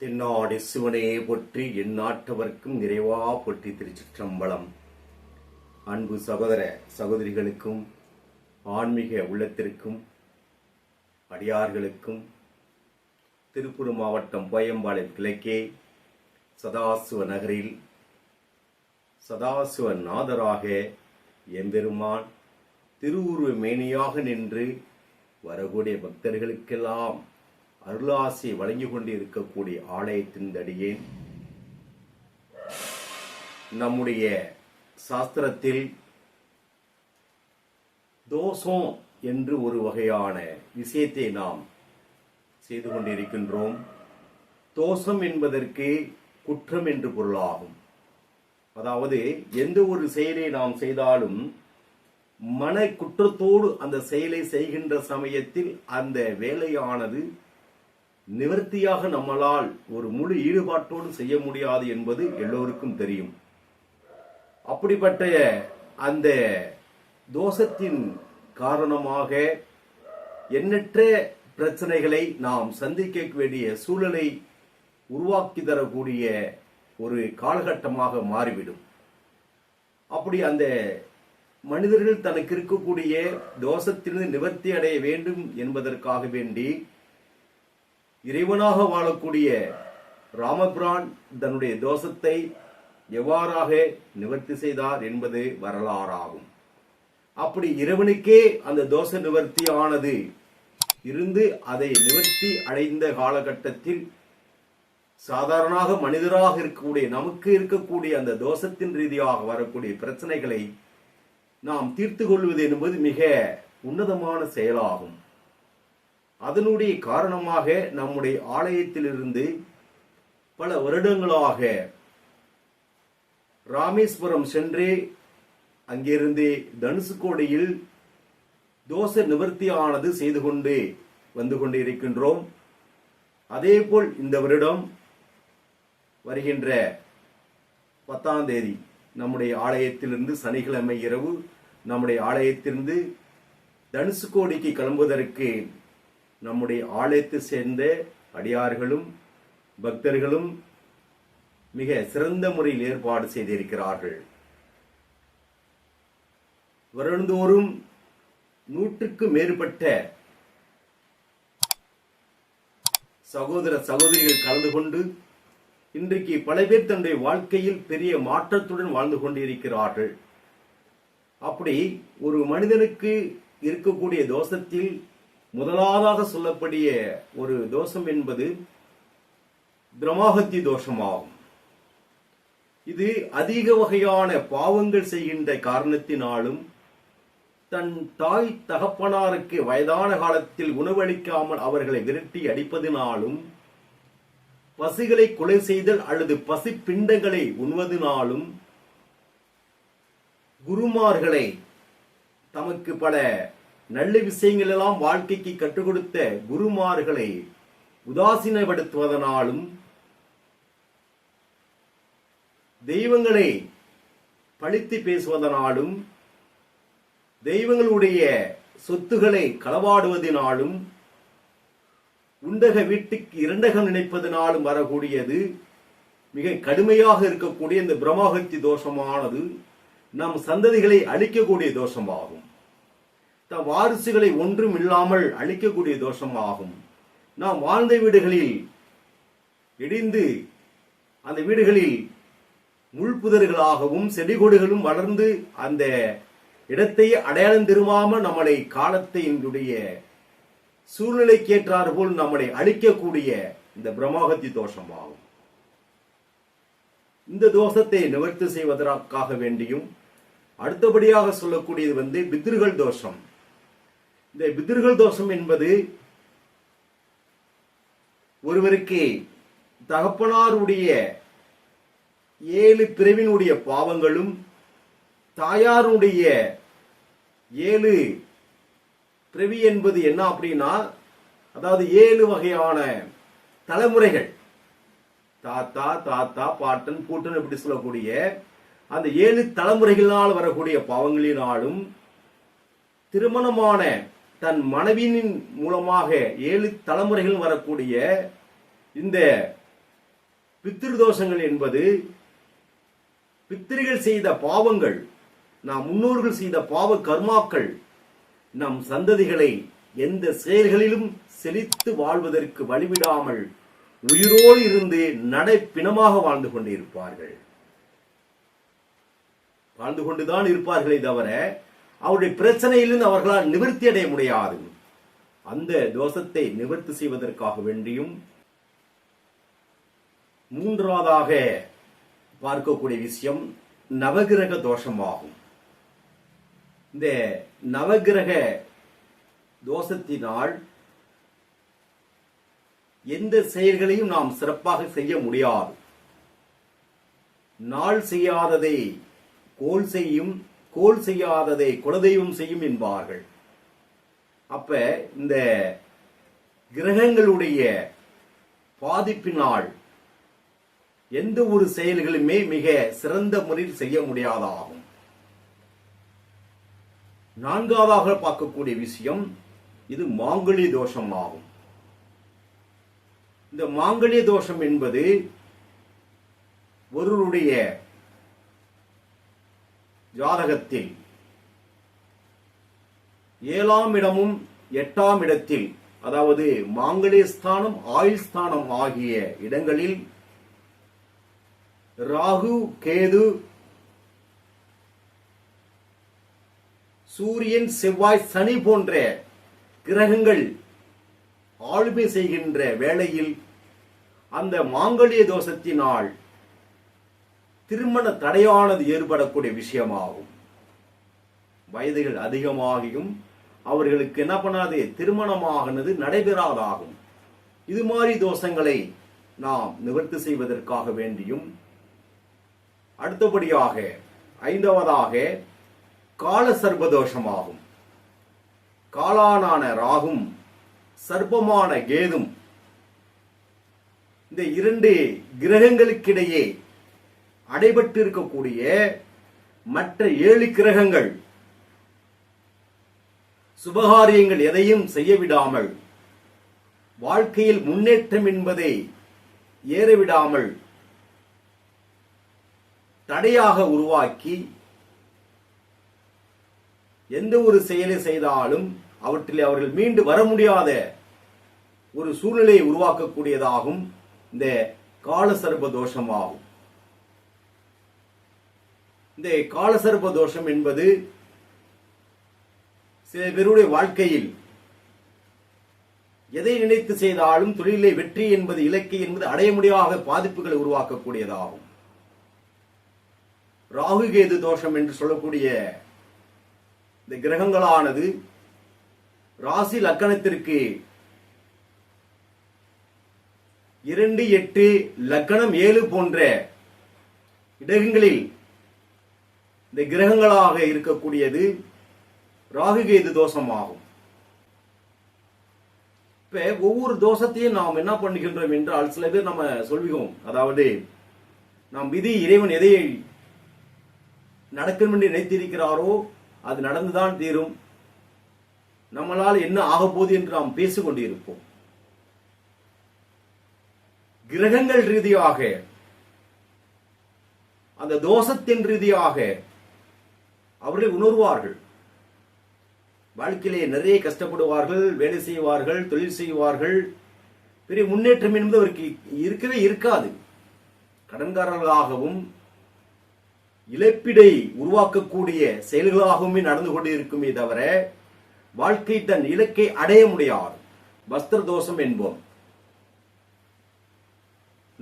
தென்னாடு சிவனையே போற்றி எந்நாட்டவர்க்கும் நிறைவா போற்றி திருச்சிற்றம்பலம். அன்பு சகோதர சகோதரிகளுக்கும் ஆன்மீக உள்ளத்திற்கும் அடியார்களுக்கும் திருப்பூர் மாவட்டம் போயம்பாளையம் கிழக்கே சதாசிவ நகரில் சதாசிவ நாதராக எம்பெருமான் திருவுருவ மேனியாக நின்று வரக்கூடிய பக்தர்களுக்கெல்லாம் அருளாசி வழங்கி கொண்டு இருக்கக்கூடிய ஆலயத்தின் அடியேன் நம்முடைய சாஸ்திரத்தில் தோஷம் என்று ஒரு வகையான விஷயத்தை நாம் செய்து கொண்டிருக்கின்றோம். தோஷம் என்பதற்கு குற்றம் என்று பொருளாகும். அதாவது எந்த ஒரு செயலை நாம் செய்தாலும் மன குற்றத்தோடு அந்த செயலை செய்கின்ற சமயத்தில் அந்த வேலையானது நிவர்த்தியாக நம்மளால் ஒரு முழு ஈடுபாட்டோடு செய்ய முடியாது என்பது எல்லோருக்கும் தெரியும். அப்படிப்பட்ட அந்த தோஷத்தின் காரணமாக எண்ணற்ற பிரச்சனைகளை நாம் சந்திக்க வேண்டிய சூழலை உருவாக்கி தரக்கூடிய ஒரு காலகட்டமாக மாறிவிடும். அப்படி அந்த மனிதர்கள் தனக்கு இருக்கக்கூடிய தோஷத்திலிருந்து நிவர்த்தி அடைய வேண்டும் என்பதற்காக வேண்டி இறைவனாக வாழக்கூடிய ராமபிரான் தன்னுடைய தோஷத்தை எவ்வாறாக நிவர்த்தி செய்தார் என்பது வரலாறாகும். அப்படி இறைவனுக்கே அந்த தோஷ நிவர்த்தி ஆனது இருந்து அதை நிவர்த்தி அடைந்த காலகட்டத்தில் சாதாரணமாக மனிதராக இருக்கக்கூடிய நமக்கு இருக்கக்கூடிய அந்த தோஷத்தின் ரீதியாக வரக்கூடிய பிரச்சனைகளை நாம் தீர்த்து கொள்வது என்பது மிக உன்னதமான செயலாகும். அதனுடைய காரணமாக நம்முடைய ஆலயத்திலிருந்து பல வருடங்களாக ராமேஸ்வரம் சென்று அங்கிருந்து தனுசுக்கோடியில் தோஷ நிவர்த்தியானது செய்து கொண்டு வந்து கொண்டு இருக்கின்றோம் அதேபோல் இந்த வருடம் வருகின்ற பத்தாம் தேதி நம்முடைய ஆலயத்திலிருந்து சனிக்கிழமை இரவு நம்முடைய ஆலயத்திலிருந்து தனுசுக்கோடிக்கு கிளம்புவதற்கு நம்முடைய ஆலயத்தை சேர்ந்த அடியார்களும் பக்தர்களும் மிக சிறந்த முறையில் ஏற்பாடு செய்திருக்கிறார்கள். வருடந்தோறும் நூற்றுக்கு மேற்பட்ட சகோதர சகோதரிகள் கலந்து கொண்டு இன்றைக்கு பல பேர் தன்னுடைய வாழ்க்கையில் பெரிய மாற்றத்துடன் வாழ்ந்து கொண்டிருக்கிறார்கள். அப்படி ஒரு மனிதனுக்கு இருக்கக்கூடிய தோஷத்தில் முதலாவதாக சொல்லக்கூடிய ஒரு தோஷம் என்பது பிரமாகத்தி தோஷமாகும். இது அதிக வகையான பாவங்கள் செய்கின்ற காரணத்தினாலும் தன் தாய் தகப்பனாருக்கு வயதான காலத்தில் உணவளிக்காமல் அவர்களை விரட்டி அடிப்பதினாலும் பசிகளை கொலை செய்தல் அல்லது பசி பிண்டங்களை உண்வதனாலும் குருமார்களை தமக்கு பல நல்ல விஷயங்கள் எல்லாம் வாழ்க்கைக்கு கற்றுக் கொடுத்த குருமார்களை உதாசீனப்படுத்துவதனாலும் தெய்வங்களை பழித்து பேசுவதனாலும் தெய்வங்களுடைய சொத்துக்களை களவாடுவதனாலும் உண்டக வீட்டுக்கு இரண்டகம் நினைப்பதனாலும் வரக்கூடியது மிக கடுமையாக இருக்கக்கூடிய இந்த பிரம்மஹத்தி தோஷமானது நம் சந்ததிகளை அழிக்கக்கூடிய தோஷமாகும். த வாரிசுகளை ஒன்றும் இல்லாமல் அழிக்கக்கூடிய தோஷம் ஆகும் நாம் வாழ்ந்த வீடுகளில் இடிந்து அந்த வீடுகளில் முள்புதர்களாகவும் செடிகொடிகளும் வளர்ந்து அந்த இடத்தை அடையாளம் திரும்பாமல் நம்மளை காலத்தினுடைய சூழ்நிலைக்கேற்றாறு போல் நம்மளை அழிக்கக்கூடிய இந்த பிரம்மஹத்தி தோஷமாகும். இந்த தோஷத்தை நிவர்த்தி செய்வதற்காக வேண்டியும் அடுத்தபடியாக சொல்லக்கூடியது வந்து பித்ருகள் தோஷம். இந்த பிதிர்கள் தோஷம் என்பது ஒருவருக்கு தகப்பனாருடைய ஏழு பிறவினுடைய பாவங்களும் தாயாருடைய ஏழு பிறவி என்பது என்ன அப்படின்னா அதாவது ஏழு வகையான தலைமுறைகள். தாத்தா தாத்தா பாட்டன் பூட்டன் இப்படி சொல்லக்கூடிய அந்த ஏழு தலைமுறைகளினால் வரக்கூடிய பாவங்களினாலும் திருமணமான தன் மனைவியின் மூலமாக ஏழு தலைமுறைகள் வரக்கூடிய இந்த பித்திருதோஷங்கள் என்பது பித்திரிகள் செய்த பாவங்கள் நாம் முன்னோர்கள் செய்த பாவ கர்மாக்கள் நம் சந்ததிகளை எந்த செயல்களிலும் செழித்து வாழ்வதற்கு வழிவிடாமல் உயிரோடு இருந்து நடைப்பிணமாக வாழ்ந்து கொண்டிருப்பார்கள். வாழ்ந்து கொண்டுதான் இருப்பார்களே தவிர அவருடைய பிரச்சனையிலிருந்து அவர்களால் நிவர்த்தி அடைய முடியாது. அந்த தோஷத்தை நிவர்த்தி செய்வதற்காக வேண்டியும் மூன்றாவதாக பார்க்கக்கூடிய விஷயம் நவகிரக தோஷமாகும். இந்த நவகிரக தோஷத்தினால் எந்த செயல்களையும் நாம் சிறப்பாக செய்ய முடியாது. நாள் செய்யாததை கோல் செய்யும் கோல் செய்யாததை குலதெய்வம் செய்யும் என்பார்கள். அப்ப இந்த கிரகங்களுடைய பாதிப்பினால் எந்த ஒரு செயல்களுமே மிக சிறந்த முறையில் செய்ய முடியாதாகும். நான்காவதாக பார்க்கக்கூடிய விஷயம் இது மாங்கல்ய தோஷம் ஆகும். இந்த மாங்கல்ய தோஷம் என்பது ஒருவருடைய ஜாதகத்தில். ஏழாம் இடமும் எட்டாம் இடத்தில் அதாவது மாங்கல்ய ஸ்தானம் ஆயுள் ஸ்தானம் ஆகிய இடங்களில் ராகு கேது சூரியன் செவ்வாய் சனி போன்ற கிரகங்கள் ஆளுமை செய்கின்ற வேளையில் அந்த மாங்கல்ய தோஷத்தினால் திருமண தடையானது ஏற்படக்கூடிய விஷயமாகும். வயதுகள் அதிகமாகியும் அவர்களுக்கு என்ன பண்ணாது திருமணமாகினது நடைபெறாதாகும். இது மாதிரி தோஷங்களை நாம் நிவர்த்தி செய்வதற்காக வேண்டியும் அடுத்தபடியாக ஐந்தாவதாக கால சர்பதோஷமாகும் காலானான ராகும் சர்ப்பமான கேதும் இந்த இரண்டு கிரகங்களுக்கிடையே அடைபட்டு இருக்கக்கூடிய மற்ற ஏழு கிரகங்கள். சுபகாரியங்கள் எதையும் செய்யவிடாமல் வாழ்க்கையில் முன்னேற்றம் என்பதை ஏறவிடாமல் தடையாக உருவாக்கி எந்த ஒரு செயலை செய்தாலும் அவற்றில் அவர்கள் மீண்டு வர முடியாத ஒரு சூழ்நிலையை உருவாக்கக்கூடியதாகும் இந்த காலசர்ப தோஷமாகும். இந்த காலசர்ப தோஷம் என்பது சில பேருடைய வாழ்க்கையில் எதை நினைத்து செய்தாலும் தொழிலை வெற்றி என்பது இலக்கை என்பது அடைய முடியாத பாதிப்புகளை உருவாக்கக்கூடியதாகும். ராகு கேது தோஷம் என்று சொல்லக்கூடிய இந்த கிரகங்களானது ராசி லக்கணத்திற்கு இரண்டு எட்டு லக்கணம் ஏழு போன்ற இடங்களில் இந்த கிரகங்களாக இருக்கக்கூடியது ராகுகேது தோஷமாகும். இப்ப ஒவ்வொரு தோஷத்தையும் நாம் என்ன பண்ணுகின்றோம் என்றால் சில பேர் நம்ம சொல்விவோம் அதாவது நாம் விதி இறைவன் எதை நடக்கும் என்று நினைத்திருக்கிறாரோ அது நடந்துதான் தீரும். நம்மளால் என்ன ஆகப் போகுது என்று நாம் பேசிக்கொண்டிருப்போம் கிரகங்கள் ரீதியாக அந்த தோஷத்தின் ரீதியாக அவர்களை உணர்வார்கள். வாழ்க்கையிலே நிறைய கஷ்டப்படுவார்கள் வேலை செய்வார்கள் தொழில் செய்வார்கள். பெரிய முன்னேற்றம் என்பது அவருக்கு இருக்கவே இருக்காது. கடன்காரர்களாகவும் இழப்பிடை உருவாக்கக்கூடிய செயல்களாகவுமே நடந்து கொண்டு இருக்குமே தவிர வாழ்க்கை தன் இலக்கை அடைய முடியாது. வஸ்திர தோஷம் என்போம்.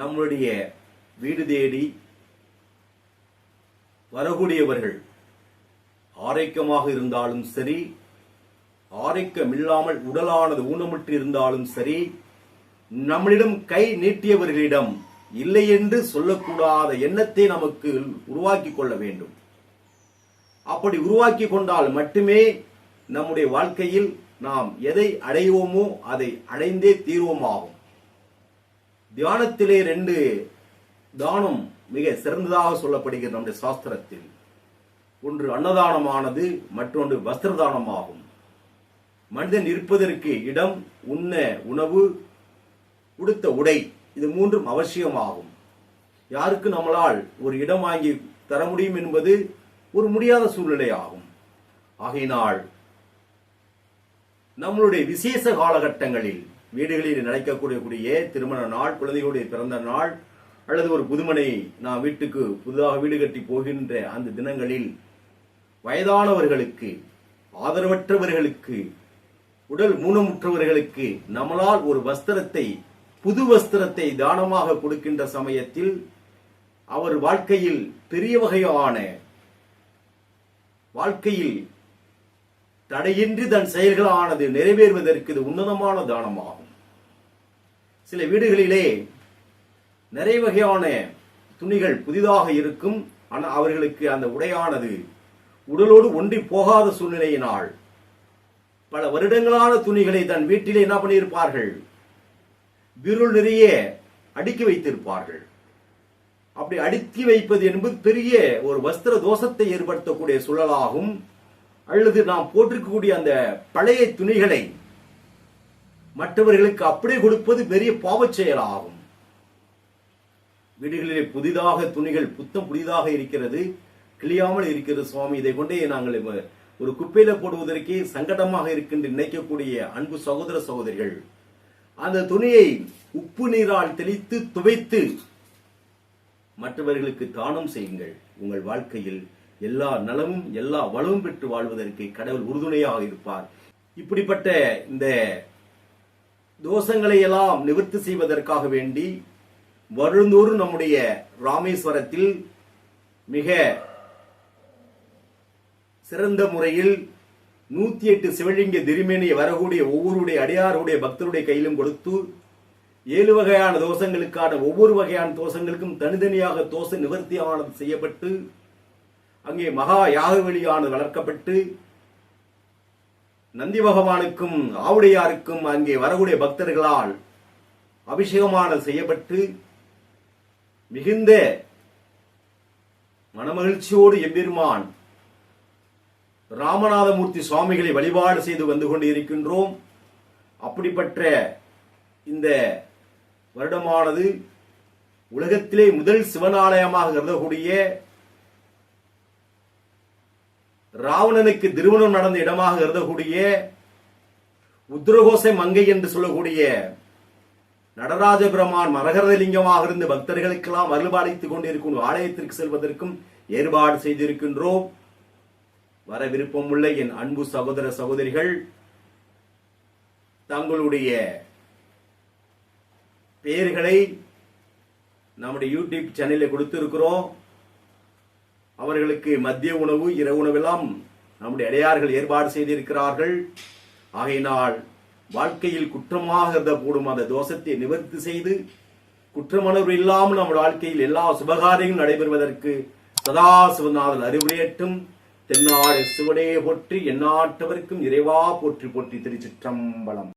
நம்முடைய வீடு தேடி வரக்கூடியவர்கள் ஆரோக்கியமாக இருந்தாலும் சரி ஆரோக்கியமில்லாமல் உடலானது ஊனமுற்று இருந்தாலும் சரி நம்மளிடம் கை நீட்டியவர்களிடம் இல்லை என்று சொல்லக்கூடாத எண்ணத்தை நமக்கு உருவாக்கி கொள்ள வேண்டும். அப்படி உருவாக்கி கொண்டால் மட்டுமே நம்முடைய வாழ்க்கையில் நாம் எதை அடைவோமோ அதை அடைந்தே தீர்வோமாகும். தியானத்திலே ரெண்டு தானம் மிக சிறந்ததாக சொல்லப்படுகிறது நம்முடைய சாஸ்திரத்தில். ஒன்று அன்னதானமானது மற்றொன்று வஸ்திரதானமாகும். மனிதன் இருப்பதற்கு இடம் உண்ண உணவு உடுத்த உடை இது மூன்றும் அவசியமாகும். யாருக்கு நம்மளால் ஒரு இடம் வாங்கி தர முடியும் என்பது ஒரு முடியாத சூழ்நிலை ஆகும் ஆகையினால் நம்மளுடைய விசேஷ காலகட்டங்களில் வீடுகளில் நடக்கக்கூடிய திருமண நாள் குழந்தைகளுடைய பிறந்த நாள் அல்லது ஒரு புதுமனை நாம் வீட்டுக்கு புதிதாக வீடு கட்டி போகின்ற அந்த தினங்களில் வயதானவர்களுக்கு ஆதரவற்றவர்களுக்கு உடல் ஊனமுற்றவர்களுக்கு நம்மளால் ஒரு வஸ்திரத்தை புது வஸ்திரத்தை தானமாக கொடுக்கின்ற சமயத்தில் அவர் வாழ்க்கையில் பெரிய வகையான வாழ்க்கையில் தடையின்றி தன் செயல்களானது நிறைவேறுவதற்கு இது உன்னதமான தானமாகும். சில வீடுகளிலே நிறைய வகையான துணிகள் புதிதாக இருக்கும் ஆனால் அவர்களுக்கு அந்த உடையானது உடலோடு ஒன்றி போகாத சூழ்நிலையினால் பல வருடங்களான துணிகளை தன் வீட்டிலே என்ன பண்ணியிருப்பார்கள்? விருள் நிறைய அடுக்கி வைத்திருப்பார்கள். அப்படி அடுக்கி வைப்பது என்பது பெரிய ஒரு வஸ்திர தோஷத்தை ஏற்படுத்தக்கூடிய சூழலாகும். அல்லது நாம் போட்டிருக்கக்கூடிய அந்த பழைய துணிகளை மற்றவர்களுக்கு அப்படியே கொடுப்பது பெரிய பாவச் செயலாகும். வீடுகளிலே புதிதாக துணிகள் புத்தம் புதிதாக இருக்கிறது. கிளியாமல் இருக்கிறது சுவாமி. இதை கொண்டே நாங்கள் ஒரு குப்பையில போடுவதற்கே சங்கடமாக இருக்கின்ற நினைக்கக்கூடிய அன்பு சகோதர சகோதரிகள் அந்த துணியை உப்பு நீரால் தெளித்து துவைத்து மற்றவர்களுக்கு தானம் செய்யுங்கள். உங்கள் வாழ்க்கையில் எல்லா நலமும் எல்லா வளமும் பெற்று வாழ்வதற்கு கடவுள் உறுதுணையாக இருப்பார். இப்படிப்பட்ட இந்த தோஷங்களை எல்லாம் நிவர்த்தி செய்வதற்காக வேண்டி வருந்தோறும் நம்முடைய ராமேஸ்வரத்தில் மிக சிறந்த முறையில் நூத்தி எட்டு சிவலிங்க திருமேனியை வரக்கூடிய ஒவ்வொருடைய அடியாருடைய பக்தருடைய கையிலும் கொடுத்து ஏழு வகையான தோஷங்களுக்கான ஒவ்வொரு வகையான தோஷங்களுக்கும் தனித்தனியாக தோஷ நிவர்த்தியானது செய்யப்பட்டு அங்கே மகா யாகவெளியானது வளர்க்கப்பட்டு நந்தி பகவானுக்கும் ஆவுடையாருக்கும் அங்கே வரக்கூடிய பக்தர்களால் அபிஷேகமானது செய்யப்பட்டு மிகுந்த மனமகிழ்ச்சியோடு எம்பெருமான் ராமநாதமூர்த்தி சுவாமிகளை வழிபாடு செய்து வந்து கொண்டு இருக்கின்றோம் அப்படிப்பட்ட இந்த வருடமானது உலகத்திலே முதல் சிவனாலயமாக கருதக்கூடிய ராவணனுக்கு திருமணம் நடந்த இடமாக கருதக்கூடிய உத்ரகோசை மங்கை என்று சொல்லக்கூடிய நடராஜ பெருமான் மரகரலிங்கமாக இருந்து பக்தர்களுக்கெல்லாம் அருள்பாலித்துக் கொண்டிருக்கும் ஆலயத்திற்கு செல்வதற்கும் ஏற்பாடு செய்திருக்கின்றோம். வர விருப்பமுள்ள என் அன்பு சகோதர சகோதரிகள் தங்களுடைய பெயர்களை நம்முடைய யூடியூப் சேனலில் கொடுத்திருக்கிறோம். அவர்களுக்கு மதிய உணவு இரவு உணவெல்லாம் நம்முடைய அடையார்கள் ஏற்பாடு செய்திருக்கிறார்கள். ஆகையினால் வாழ்க்கையில் குற்றமாக கருதப்படும் அந்த தோஷத்தை நிவர்த்தி செய்து குற்றமணர்வு இல்லாமல் நம்முடைய வாழ்க்கையில் எல்லா சுபகாரியங்களும் நடைபெறுவதற்கு சதா சிவநாதன் அறிவுரையற்றும் தென்னாடு சிவனே போற்றி எந்நாட்டவருக்கும் இறைவா போற்றி போற்றி திருச்சிற்றம்பலம்.